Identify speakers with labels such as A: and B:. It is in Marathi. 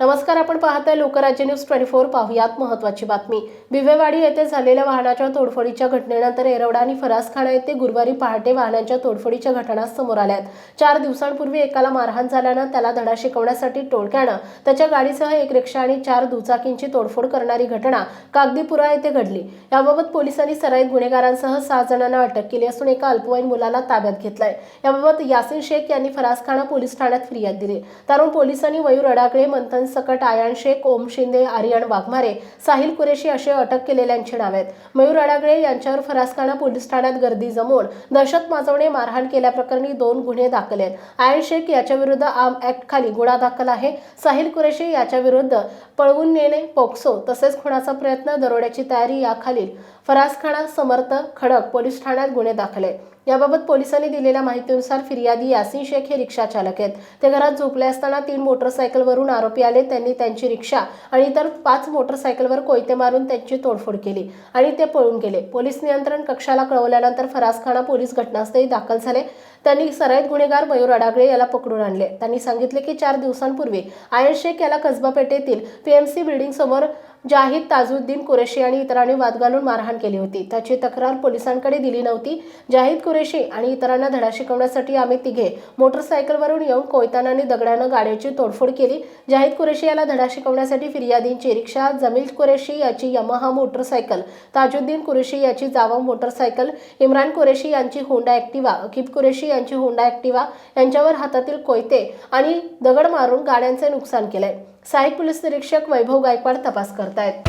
A: नमस्कार आपण पाहताय लोकराज्य न्यूज ट्वेंटी फोर. पाहुयात महत्वाची बातमी. बिवेवाडी येथे झालेल्या वाहनाच्या तोडफोडीच्या घटनेनंतर एरवडा आणि फरासखाना येथे गुरुवारी पहाटे वाहनांच्या तोडफोडीच्या घटना समोर आल्या आहेत. चार दिवसांपूर्वी एकाला मारहाण झाल्यानं त्याला धडा शिकवण्यासाठी टोळक्यानं त्याच्या गाडीसह एक रिक्षा आणि चार दुचाकींची तोडफोड करणारी घटना कागदीपुरा येथे घडली. याबाबत पोलिसांनी सराईत गुन्हेगारांसह सहा जणांना अटक केली असून एका अल्पवयीन मुलाला ताब्यात घेतलाय. याबाबत यासिन शेख यांनी फरासखाना पोलीस ठाण्यात फिर्याद दिली. त्यावरून पोलिसांनी वयूर अडाकळे मंथन सकट आयान शेख ओम शिंदे आर्यन वाघमारे साहिल कुरेशी असे अटक केलेल्यांची नावे आहेत मयूर अडागळे यांच्यावर फरासखाना पोलीस ठाण्यात गर्दी जमवून दहशत माजवणे मारहाण केल्याप्रकरणी दोन गुन्हे दाखल आहेत. आयन शेख याच्याविरुद्ध आम ऍक्ट खाली गुन्हा दाखल आहे. साहिल कुरेशी याच्याविरुद्ध पळवून नेणे पोक्सो तसेच खुणाचा प्रयत्न दरोड्याची तयारी याखालील फरासखाना समर्थ खडक पोलीस ठाण्यात गुन्हे दाखल आहेत. याबाबत पोलिसांनी दिलेल्या माहितीनुसार फिर्यादी यासिन शेख हे रिक्षा चालक आहेत. ते घरात झोपले असताना तीन मोटरसायकलवरून आरोपी आले. त्यांनी त्यांची रिक्षा आणि इतर पाच मोटरसायकलवर कोयते मारून त्यांची तोडफोड केली आणि ते पळून गेले. पोलीस नियंत्रण कक्षाला कळवल्यानंतर फरासखाना पोलीस घटनास्थळी दाखल झाले. त्यांनी सराईत गुन्हेगार मयूर अडागळे याला पकडून आणले. त्यांनी सांगितले की चार दिवसांपूर्वी आयन शेख याला कसबा पेठेतील पीएमसी बिल्डिंग समोर जाहीद ताजुद्दीन कुरेशी आणि इतरांनी वाद घालून मारहाण केली होती. त्याची तक्रार पोलिसांकडे दिली नव्हती. जाहीद कुरेशी आणि इतरांना धडा शिकवण्यासाठी आम्ही तिघे मोटरसायकलवरून येऊन कोयतानाने दगडानं गाड्याची तोडफोड केली. जाहीद कुरेशी याला धडा शिकवण्यासाठी फिर्यादींची रिक्षा जमील कुरेशी याची यमाहा मोटरसायकल ताजुद्दीन कुरेशी याची जावा मोटरसायकल इम्रान कुरेशी यांची होंडा ॲक्टिवा अकिब कुरेशी यांची होंडा ॲक्टिवा यांच्यावर हातातील कोयते आणि दगड मारून गाड्यांचे नुकसान केलंय. सहाय्यक पोलीस निरीक्षक वैभव गायकवाड तपास करतायत.